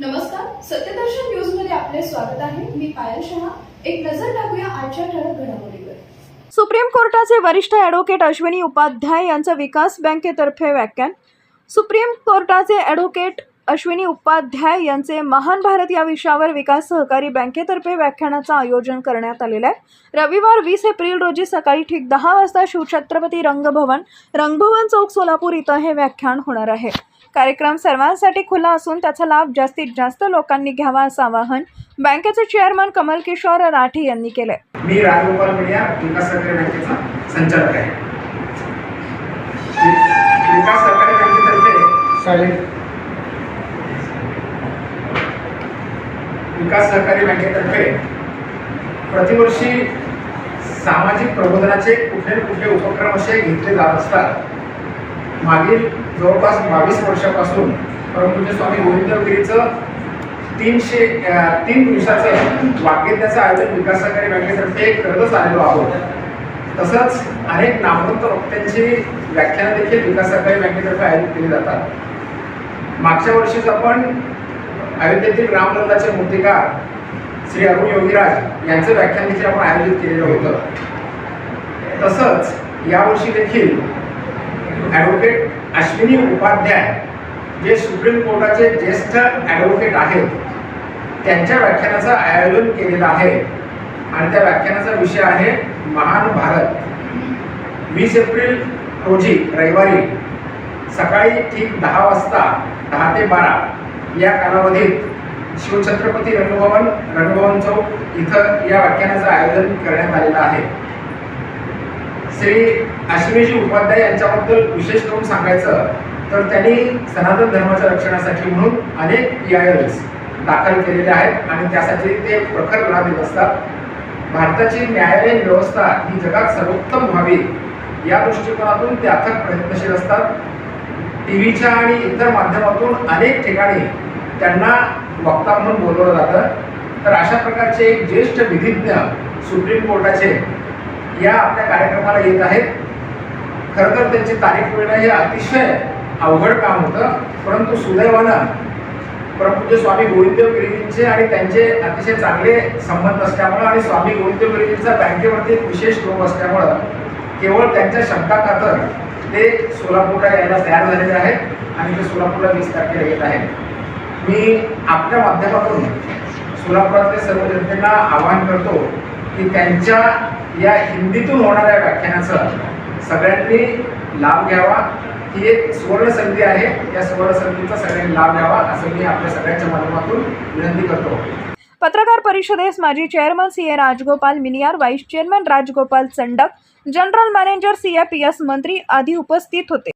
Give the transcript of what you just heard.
नमस्कार सत्यदर्शन न्यूजमध्ये आपले स्वागत आहे. मी पायल शहा. एक नजर टाकूया आजच्या ठळक घडामोडीवर. सुप्रीम कोर्टाचे वरिष्ठ ॲडव्होकेट अश्विनी उपाध्याय यांचं विकास बँकेतर्फे व्याख्यान. सुप्रीम कोर्टाचे ॲडव्होकेट अश्विनी उपाध्याय यांचे महान भारत या विषयावर विकास सहकारी बँकेतर्फे व्याख्यानाचं आयोजन करण्यात आलेलं आहे. रविवार वीस एप्रिल रोजी सकाळी ठीक दहा वाजता शिवछत्रपती रंगभवन रंगभवन चौक सोलापूर इथं हे व्याख्यान होणार आहे. कार्यक्रम सर्वांसाठी खुला असून त्याचा लाभ जास्तीत जास्त लोकांनी घ्यावा असं आवाहन बँकेचे चेअरमन कमल किशोर राठे यांनी केलंय. मी राजगोपाल मीडिया विकास सहकारी बँकेचा संचालक आहे. विकास सहकारी बँकेतर्फे विकास सहकारी बँकेतर्फे प्रतिवर्षी सामाजिक प्रबोधनाचे कुठले न कुठले उपक्रम असे घेतले जात असतात. मागील जवळपास बावीस वर्षापासून परमपूज्य स्वामी गोविंदगिरीचं तीनशे तीन दिवसाचं वाक्यज्ञाचं आयोजन विकास सहकारी बँकेतर्फे करतच आलेलो आहोत. तसंच अनेक नामवंत वक्त्यांची व्याख्यानं देखील विकास सहकारी बँकेतर्फे आयोजित केली जातात. मागच्या वर्षीच आपण अयोध्येतील रामनंदाचे मूर्तिकार श्री अरुण योगीराज यांचं व्याख्यान देखील आपण आयोजित केलेलं होतं. तसंच यावर्षी देखील ॲडव्होकेट अश्विनी उपाध्याय जे सुप्रीम कोर्टाचे ज्येष्ठ ॲडव्होकेट आहेत त्यांच्या व्याख्यानाचं आयोजन केलेलं आहे. आणि त्या व्याख्यानाचा विषय आहे महान भारत. वीस एप्रिल रोजी रविवारी सकाळी ठीक दहा वाजता दहा ते बारा या कालावधीत शिवछत्रपती रंगभवन रंगभवन चौक इथं या व्याख्यानाचं आयोजन करण्यात आलेलं आहे. श्री अश्विनीजी उपाध्याय यांच्याबद्दल विशेष करून सांगायचं तर त्यांनी सनातन धर्माच्या रक्षणासाठी म्हणून अनेक ई दाखल केलेले आहेत आणि त्यासाठी ते प्रखर लढा देत असतात. भारताची न्यायालयीन व्यवस्था ही जगात सर्वोत्तम व्हावी या दृष्टिकोनातून ते अथक प्रयत्नशील असतात. टी व्हीच्या आणि इतर माध्यमातून अनेक ठिकाणी त्यांना वक्ता म्हणून बोलवलं जातं. तर अशा प्रकारचे एक ज्येष्ठ विधिज्ञ सुप्रीम कोर्टाचे या आपल्या कार्यक्रमाला येत आहेत. खरं तर त्यांची तारीख मिळणं हे अतिशय अवघड काम होतं परंतु सुदैवानं परमपूज्य स्वामी गोविंददेव गिरीजींचे आणि त्यांचे अतिशय चांगले संबंध असल्यामुळं आणि स्वामी गोविंददेव गिरीजींचा बँकेवरती एक विशेष लोक असल्यामुळं केवळ त्यांच्या शब्दाखातर ते सोलापूरला यायला तयार झालेले आहेत आणि ते सोलापूरला वीस तारखेला येत आहेत. मी आपल्या माध्यमातून सोलापुरातल्या सर्व जनतेला आवाहन करतो की त्यांच्या या हिंदीतून होणाऱ्या व्याख्यानाचं सगळ्यांनी लाभ घ्यावा. ही एक सुवर्ण संधी आहे. या सुवर्ण संधीचा सगळ्यांनी लाभ घ्यावा असं मी आपल्या सगळ्यांच्या माध्यमातून विनंती करतो. पत्रकार परिषदेस माजी chairman C A Rajgopal Miniyar vice chairman Rajgopal Chandak general manager C A P S Mantri आदी उपस्थित होते.